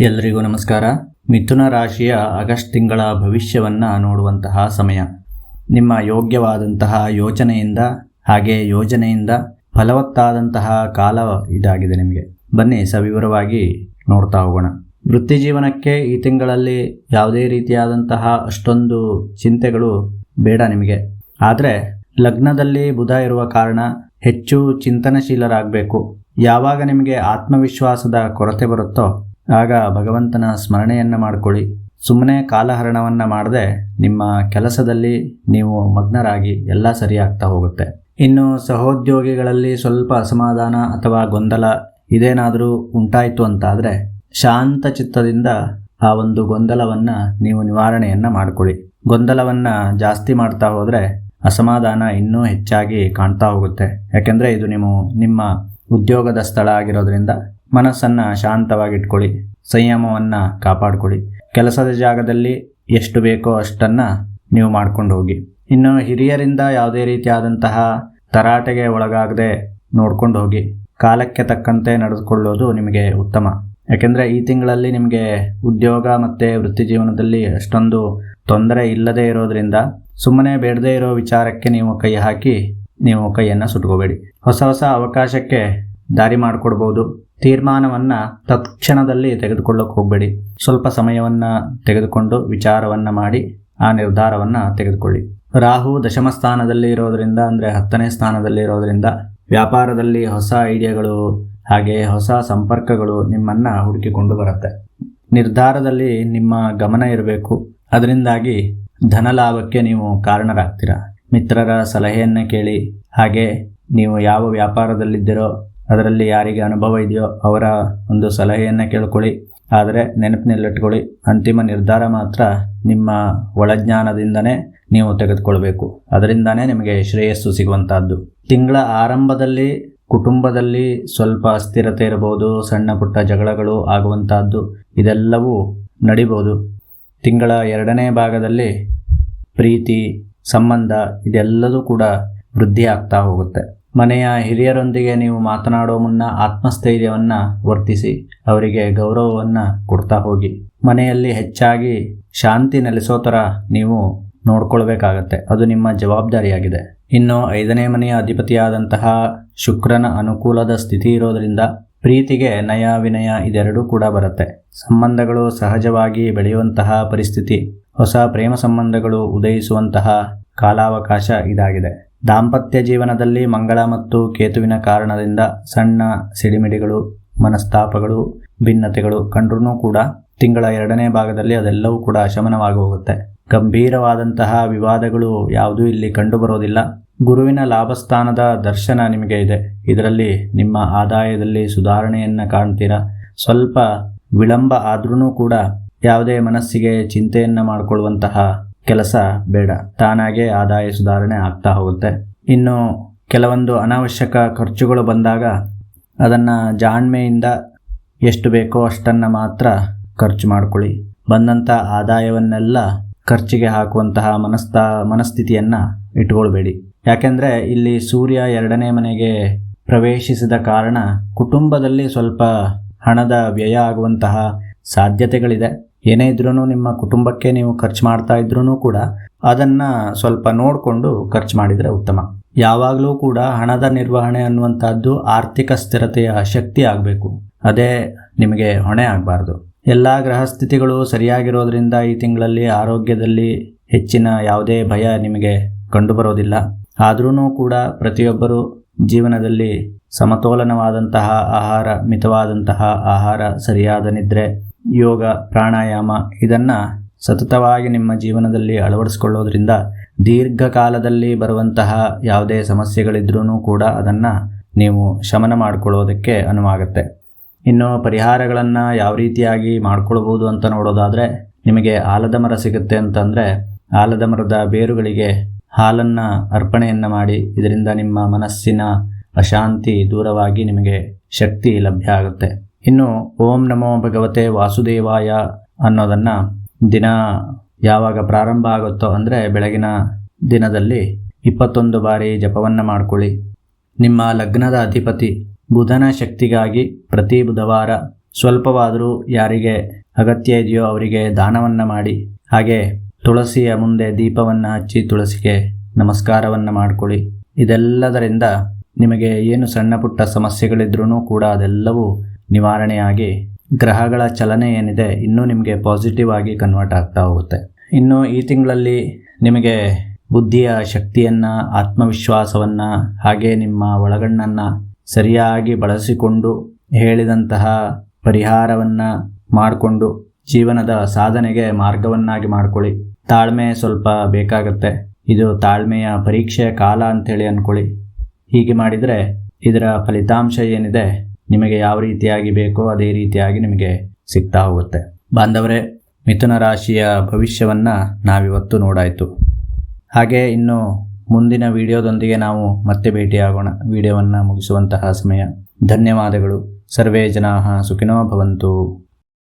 ಎಲ್ರಿಗೂ ನಮಸ್ಕಾರ. ಮಿಥುನ ರಾಶಿಯ ಆಗಸ್ಟ್ ತಿಂಗಳ ಭವಿಷ್ಯವನ್ನು ನೋಡುವಂತಹ ಸಮಯ. ನಿಮ್ಮ ಯೋಗ್ಯವಾದಂತಹ ಯೋಚನೆಯಿಂದ ಹಾಗೆ ಯೋಜನೆಯಿಂದ ಫಲವತ್ತಾದಂತಹ ಕಾಲ ಇದಾಗಿದೆ ನಿಮಗೆ. ಬನ್ನಿ ಸವಿವರವಾಗಿ ನೋಡ್ತಾ ಹೋಗೋಣ. ವೃತ್ತಿ ಜೀವನಕ್ಕೆ ಈ ತಿಂಗಳಲ್ಲಿ ಯಾವುದೇ ರೀತಿಯಾದಂತಹ ಅಷ್ಟೊಂದು ಚಿಂತೆಗಳು ಬೇಡ ನಿಮಗೆ. ಆದರೆ ಲಗ್ನದಲ್ಲಿ ಬುಧ ಇರುವ ಕಾರಣ ಹೆಚ್ಚು ಚಿಂತನಶೀಲರಾಗಬೇಕು. ಯಾವಾಗ ನಿಮಗೆ ಆತ್ಮವಿಶ್ವಾಸದ ಕೊರತೆ ಬರುತ್ತೋ ಆಗ ಭಗವಂತನ ಸ್ಮರಣೆಯನ್ನು ಮಾಡಿಕೊಳ್ಳಿ. ಸುಮ್ಮನೆ ಕಾಲಹರಣವನ್ನು ಮಾಡದೆ ನಿಮ್ಮ ಕೆಲಸದಲ್ಲಿ ನೀವು ಮಗ್ನರಾಗಿ ಎಲ್ಲ ಸರಿಯಾಗ್ತಾ ಹೋಗುತ್ತೆ. ಇನ್ನು ಸಹೋದ್ಯೋಗಿಗಳಲ್ಲಿ ಸ್ವಲ್ಪ ಅಸಮಾಧಾನ ಅಥವಾ ಗೊಂದಲ ಇದೇನಾದರೂ ಉಂಟಾಯಿತು ಅಂತಾದರೆ ಶಾಂತ ಚಿತ್ತದಿಂದ ಆ ಒಂದು ಗೊಂದಲವನ್ನು ನೀವು ನಿವಾರಣೆಯನ್ನು ಮಾಡಿಕೊಳ್ಳಿ. ಗೊಂದಲವನ್ನು ಜಾಸ್ತಿ ಮಾಡ್ತಾ ಹೋದರೆ ಅಸಮಾಧಾನ ಇನ್ನೂ ಹೆಚ್ಚಾಗಿ ಕಾಣ್ತಾ ಹೋಗುತ್ತೆ. ಯಾಕೆಂದರೆ ಇದು ನೀವು ನಿಮ್ಮ ಉದ್ಯೋಗದ ಸ್ಥಳ ಆಗಿರೋದ್ರಿಂದ ಮನಸ್ಸನ್ನು ಶಾಂತವಾಗಿಟ್ಕೊಳ್ಳಿ, ಸಂಯಮವನ್ನು ಕಾಪಾಡಿಕೊಳ್ಳಿ. ಕೆಲಸದ ಜಾಗದಲ್ಲಿ ಎಷ್ಟು ಬೇಕೋ ಅಷ್ಟನ್ನು ನೀವು ಮಾಡ್ಕೊಂಡು ಹೋಗಿ. ಇನ್ನು ಹಿರಿಯರಿಂದ ಯಾವುದೇ ರೀತಿಯಾದಂತಹ ತರಾಟೆಗೆ ಒಳಗಾಗದೆ ನೋಡ್ಕೊಂಡು ಹೋಗಿ. ಕಾಲಕ್ಕೆ ತಕ್ಕಂತೆ ನಡೆದುಕೊಳ್ಳೋದು ನಿಮಗೆ ಉತ್ತಮ. ಯಾಕೆಂದರೆ ಈ ತಿಂಗಳಲ್ಲಿ ನಿಮಗೆ ಉದ್ಯೋಗ ಮತ್ತು ವೃತ್ತಿ ಜೀವನದಲ್ಲಿ ಅಷ್ಟೊಂದು ತೊಂದರೆ ಇಲ್ಲದೇ ಇರೋದರಿಂದ ಸುಮ್ಮನೆ ಬೇಡದೇ ಇರೋ ವಿಚಾರಕ್ಕೆ ನೀವು ಕೈ ಹಾಕಿ ನೀವು ಕೈಯನ್ನು ಸುಟ್ಕೋಬೇಡಿ. ಹೊಸ ಹೊಸ ಅವಕಾಶಕ್ಕೆ ದಾರಿ ಮಾಡಿಕೊಡ್ಬೋದು. ತೀರ್ಮಾನವನ್ನು ತತ್ಕ್ಷಣದಲ್ಲಿ ತೆಗೆದುಕೊಳ್ಳೋಕೆ ಹೋಗಬೇಡಿ. ಸ್ವಲ್ಪ ಸಮಯವನ್ನು ತೆಗೆದುಕೊಂಡು ವಿಚಾರವನ್ನು ಮಾಡಿ, ಆ ನಿರ್ಧಾರವನ್ನು ತೆಗೆದುಕೊಳ್ಳಿ. ರಾಹು ದಶಮ ಸ್ಥಾನದಲ್ಲಿ ಇರೋದರಿಂದ, ಅಂದರೆ ಹತ್ತನೇ ಸ್ಥಾನದಲ್ಲಿ ಇರೋದರಿಂದ ವ್ಯಾಪಾರದಲ್ಲಿ ಹೊಸ ಐಡಿಯಾಗಳು, ಹಾಗೆ ಹೊಸ ಸಂಪರ್ಕಗಳು ನಿಮ್ಮನ್ನು ಹುಡುಕಿಕೊಂಡು ಬರುತ್ತೆ. ನಿರ್ಧಾರದಲ್ಲಿ ನಿಮ್ಮ ಗಮನ ಇರಬೇಕು. ಅದರಿಂದಾಗಿ ಧನ ಲಾಭಕ್ಕೆ ನೀವು ಕಾರಣರಾಗ್ತೀರಾ? ಮಿತ್ರರ ಸಲಹೆಯನ್ನು ಕೇಳಿ, ಹಾಗೆ ನೀವು ಯಾವ ವ್ಯಾಪಾರದಲ್ಲಿದ್ದೀರೋ ಅದರಲ್ಲಿ ಯಾರಿಗೆ ಅನುಭವ ಇದೆಯೋ ಅವರ ಒಂದು ಸಲಹೆಯನ್ನು ಕೇಳ್ಕೊಳ್ಳಿ. ಆದರೆ ನೆನಪಿನಲ್ಲಿಟ್ಕೊಳ್ಳಿ ಅಂತಿಮ ನಿರ್ಧಾರ ಮಾತ್ರ ನಿಮ್ಮ ಒಳಜ್ಞಾನದಿಂದನೇ ನೀವು ತೆಗೆದುಕೊಳ್ಬೇಕು. ಅದರಿಂದನೇ ನಿಮಗೆ ಶ್ರೇಯಸ್ಸು ಸಿಗುವಂತಹದ್ದು. ತಿಂಗಳ ಆರಂಭದಲ್ಲಿ, ಕುಟುಂಬದಲ್ಲಿ ಸ್ವಲ್ಪ ಅಸ್ಥಿರತೆ ಇರಬಹುದು, ಸಣ್ಣ ಪುಟ್ಟ ಜಗಳಗಳು ಆಗುವಂತಹದ್ದು ಇದೆಲ್ಲವೂ ನಡಿಬೋದು ತಿಂಗಳ ಎರಡನೇ ಭಾಗದಲ್ಲಿ ಪ್ರೀತಿ, ಸಂಬಂಧ ಇದೆಲ್ಲದೂ ಕೂಡ ವೃದ್ಧಿ ಆಗ್ತಾ ಹೋಗುತ್ತೆ. ಮನೆಯ ಹಿರಿಯರೊಂದಿಗೆ ನೀವು ಮಾತನಾಡೋ ಮುನ್ನ ಆತ್ಮಸ್ಥೈರ್ಯವನ್ನು ವರ್ತಿಸಿ, ಅವರಿಗೆ ಗೌರವವನ್ನು ಕೊಡ್ತಾ ಹೋಗಿ. ಮನೆಯಲ್ಲಿ ಹೆಚ್ಚಾಗಿ ಶಾಂತಿ ನೆಲೆಸೋ ಥರ ನೀವು ನೋಡ್ಕೊಳ್ಬೇಕಾಗತ್ತೆ. ಅದು ನಿಮ್ಮ ಜವಾಬ್ದಾರಿಯಾಗಿದೆ. ಇನ್ನು ಐದನೇ ಮನೆಯ ಅಧಿಪತಿಯಾದಂತಹ ಶುಕ್ರನ ಅನುಕೂಲದ ಸ್ಥಿತಿ ಇರೋದರಿಂದ ಪ್ರೀತಿಗೆ ನಯ ವಿನಯ ಇದೆರಡೂ ಕೂಡ ಬರುತ್ತೆ. ಸಂಬಂಧಗಳು ಸಹಜವಾಗಿ ಬೆಳೆಯುವಂತಹ ಪರಿಸ್ಥಿತಿ, ಹೊಸ ಪ್ರೇಮ ಸಂಬಂಧಗಳು ಉದಯಿಸುವಂತಹ ಕಾಲಾವಕಾಶ ಇದಾಗಿದೆ. ದಾಂಪತ್ಯ ಜೀವನದಲ್ಲಿ ಮಂಗಳ ಮತ್ತು ಕೇತುವಿನ ಕಾರಣದಿಂದ ಸಣ್ಣ ಸಿಡಿಮಿಡಿಗಳು, ಮನಸ್ತಾಪಗಳು, ಭಿನ್ನತೆಗಳು ಕಂಡ್ರೂ ಕೂಡ ತಿಂಗಳ ಎರಡನೇ ಭಾಗದಲ್ಲಿ ಅದೆಲ್ಲವೂ ಕೂಡ ಶಮನವಾಗಿ ಹೋಗುತ್ತೆ. ಗಂಭೀರವಾದಂತಹ ವಿವಾದಗಳು ಯಾವುದೂ ಇಲ್ಲಿ ಕಂಡುಬರೋದಿಲ್ಲ. ಗುರುವಿನ ಲಾಭಸ್ಥಾನದ ದರ್ಶನ ನಿಮಗೆ ಇದೆ. ಇದರಲ್ಲಿ ನಿಮ್ಮ ಆದಾಯದಲ್ಲಿ ಸುಧಾರಣೆಯನ್ನು ಕಾಣ್ತೀರಾ? ಸ್ವಲ್ಪ ವಿಳಂಬ ಆದ್ರೂ ಕೂಡ ಯಾವುದೇ ಮನಸ್ಸಿಗೆ ಚಿಂತೆಯನ್ನು ಮಾಡಿಕೊಳ್ಳುವಂತಹ ಕೆಲಸ ಬೇಡ. ತಾನಾಗೆ ಆದಾಯ ಸುಧಾರಣೆ ಆಗ್ತಾ ಹೋಗುತ್ತೆ. ಇನ್ನು ಕೆಲವೊಂದು ಅನಾವಶ್ಯಕ ಖರ್ಚುಗಳು ಬಂದಾಗ ಅದನ್ನು ಜಾಣ್ಮೆಯಿಂದ ಎಷ್ಟು ಬೇಕೋ ಅಷ್ಟನ್ನು ಮಾತ್ರ ಖರ್ಚು ಮಾಡ್ಕೊಳ್ಳಿ. ಬಂದಂಥ ಆದಾಯವನ್ನೆಲ್ಲ ಖರ್ಚಿಗೆ ಹಾಕುವಂತಹ ಮನಸ್ತಾ, ಮನಸ್ಥಿತಿಯನ್ನು ಇಟ್ಕೊಳ್ಬೇಡಿ. ಯಾಕೆಂದರೆ ಇಲ್ಲಿ ಸೂರ್ಯ ಎರಡನೇ ಮನೆಗೆ ಪ್ರವೇಶಿಸಿದ ಕಾರಣ ಕುಟುಂಬದಲ್ಲಿ ಸ್ವಲ್ಪ ಹಣದ ವ್ಯಯ ಆಗುವಂತಹ ಸಾಧ್ಯತೆಗಳಿದೆ. ಏನೇ ಇದ್ರೂ ನಿಮ್ಮ ಕುಟುಂಬಕ್ಕೆ ನೀವು ಖರ್ಚು ಮಾಡ್ತಾ ಇದ್ರೂ ಕೂಡ ಅದನ್ನು ಸ್ವಲ್ಪ ನೋಡಿಕೊಂಡು ಖರ್ಚು ಮಾಡಿದರೆ ಉತ್ತಮ. ಯಾವಾಗಲೂ ಕೂಡ ಹಣದ ನಿರ್ವಹಣೆ ಅನ್ನುವಂಥದ್ದು ಆರ್ಥಿಕ ಸ್ಥಿರತೆಯ ಶಕ್ತಿ ಆಗಬೇಕು. ಅದೇ ನಿಮಗೆ ಹೊಣೆ ಆಗಬಾರ್ದು. ಎಲ್ಲ ಗ್ರಹಸ್ಥಿತಿಗಳು ಸರಿಯಾಗಿರೋದ್ರಿಂದ ಈ ತಿಂಗಳಲ್ಲಿ ಆರೋಗ್ಯದಲ್ಲಿ ಹೆಚ್ಚಿನ ಯಾವುದೇ ಭಯ ನಿಮಗೆ ಕಂಡುಬರೋದಿಲ್ಲ. ಆದ್ರೂ ಕೂಡ ಪ್ರತಿಯೊಬ್ಬರು ಜೀವನದಲ್ಲಿ ಸಮತೋಲನವಾದಂತಹ ಆಹಾರ, ಮಿತವಾದಂತಹ ಆಹಾರ ಸರಿಯಾದ ನಿದ್ರೆ ಯೋಗ, ಪ್ರಾಣಾಯಾಮ ಇದನ್ನು ಸತತವಾಗಿ ನಿಮ್ಮ ಜೀವನದಲ್ಲಿ ಅಳವಡಿಸ್ಕೊಳ್ಳೋದ್ರಿಂದ ದೀರ್ಘಕಾಲದಲ್ಲಿ ಬರುವಂತಹ ಯಾವುದೇ ಸಮಸ್ಯೆಗಳಿದ್ರೂ ಕೂಡ ಅದನ್ನು ನೀವು ಶಮನ ಮಾಡಿಕೊಳ್ಳೋದಕ್ಕೆ ಅನುವಾಗುತ್ತೆ. ಇನ್ನು ಪರಿಹಾರಗಳನ್ನು ಯಾವ ರೀತಿಯಾಗಿ ಮಾಡ್ಕೊಳ್ಬೋದು ಅಂತ ನೋಡೋದಾದರೆ ನಿಮಗೆ ಆಲದ ಮರ ಸಿಗುತ್ತೆ ಅಂತಂದರೆ ಆಲದ ಮರದ ಬೇರುಗಳಿಗೆ ಹಾಲನ್ನು ಅರ್ಪಣೆಯನ್ನು ಮಾಡಿ ಇದರಿಂದ ನಿಮ್ಮ ಮನಸ್ಸಿನ ಅಶಾಂತಿ ದೂರವಾಗಿ ನಿಮಗೆ ಶಕ್ತಿ ಲಭ್ಯ ಆಗುತ್ತೆ. ಇನ್ನು ಓಂ ನಮೋ ಭಗವತೆ ವಾಸುದೇವಾಯ ಅನ್ನೋದನ್ನು ದಿನ ಯಾವಾಗ ಪ್ರಾರಂಭ ಆಗುತ್ತೋ ಅಂದರೆ ಬೆಳಗಿನ ದಿನದಲ್ಲಿ ಇಪ್ಪತ್ತೊಂದು ಬಾರಿ ಜಪವನ್ನು ಮಾಡಿಕೊಳ್ಳಿ. ನಿಮ್ಮ ಲಗ್ನದ ಅಧಿಪತಿ ಬುಧನ ಶಕ್ತಿಗಾಗಿ ಪ್ರತಿ ಬುಧವಾರ ಸ್ವಲ್ಪವಾದರೂ ಯಾರಿಗೆ ಅಗತ್ಯ ಇದೆಯೋ ಅವರಿಗೆ ದಾನವನ್ನು ಮಾಡಿ, ಹಾಗೆ ತುಳಸಿಯ ಮುಂದೆ ದೀಪವನ್ನು ಹಚ್ಚಿ ತುಳಸಿಗೆ ನಮಸ್ಕಾರವನ್ನು ಮಾಡಿಕೊಳ್ಳಿ. ಇದೆಲ್ಲದರಿಂದ ನಿಮಗೆ ಏನು ಸಣ್ಣ ಪುಟ್ಟ ಸಮಸ್ಯೆಗಳಿದ್ರೂ ಕೂಡ ಅದೆಲ್ಲವೂ ನಿವಾರಣೆಯಾಗಿ ಗ್ರಹಗಳ ಚಲನೆ ಏನಿದೆ ಇನ್ನೂ ನಿಮಗೆ ಪಾಸಿಟಿವ್ ಆಗಿ ಕನ್ವರ್ಟ್ ಆಗ್ತಾ ಹೋಗುತ್ತೆ. ಇನ್ನು ಈ ತಿಂಗಳಲ್ಲಿ ನಿಮಗೆ ಬುದ್ಧಿಯ ಶಕ್ತಿಯನ್ನು, ಆತ್ಮವಿಶ್ವಾಸವನ್ನು, ಹಾಗೆ ನಿಮ್ಮ ಒಳಗಣ್ಣನ್ನು ಸರಿಯಾಗಿ ಬಳಸಿಕೊಂಡು ಹೇಳಿದಂತಹ ಪರಿಹಾರವನ್ನು ಮಾಡಿಕೊಂಡು ಜೀವನದ ಸಾಧನೆಗೆ ಮಾರ್ಗವನ್ನಾಗಿ ಮಾಡ್ಕೊಳ್ಳಿ. ತಾಳ್ಮೆ ಸ್ವಲ್ಪ ಬೇಕಾಗತ್ತೆ. ಇದು ತಾಳ್ಮೆಯ ಪರೀಕ್ಷೆಯ ಕಾಲ ಅಂಥೇಳಿ ಅಂದ್ಕೊಳ್ಳಿ ಹೀಗೆ ಮಾಡಿದರೆ ಇದರ ಫಲಿತಾಂಶ ಏನಿದೆ? ನಿಮಗೆ ಯಾವ ರೀತಿಯಾಗಿ ಬೇಕೋ ಅದೇ ರೀತಿಯಾಗಿ ನಿಮಗೆ ಸಿಗ್ತಾ ಹೋಗುತ್ತೆ. ಬಾಂಧವರೇ, ಮಿಥುನ ರಾಶಿಯ ಭವಿಷ್ಯವನ್ನು ನಾವಿವತ್ತು ನೋಡಾಯಿತು. ಹಾಗೆ ಇನ್ನು ಮುಂದಿನ ವಿಡಿಯೋದೊಂದಿಗೆ ನಾವು ಮತ್ತೆ ಭೇಟಿಯಾಗೋಣ. ವಿಡಿಯೋವನ್ನು ಮುಗಿಸುವಂತಹ ಸಮಯ. ಧನ್ಯವಾದಗಳು. ಸರ್ವೇ ಜನಾ ಸುಖಿನೋ ಭವಂತು.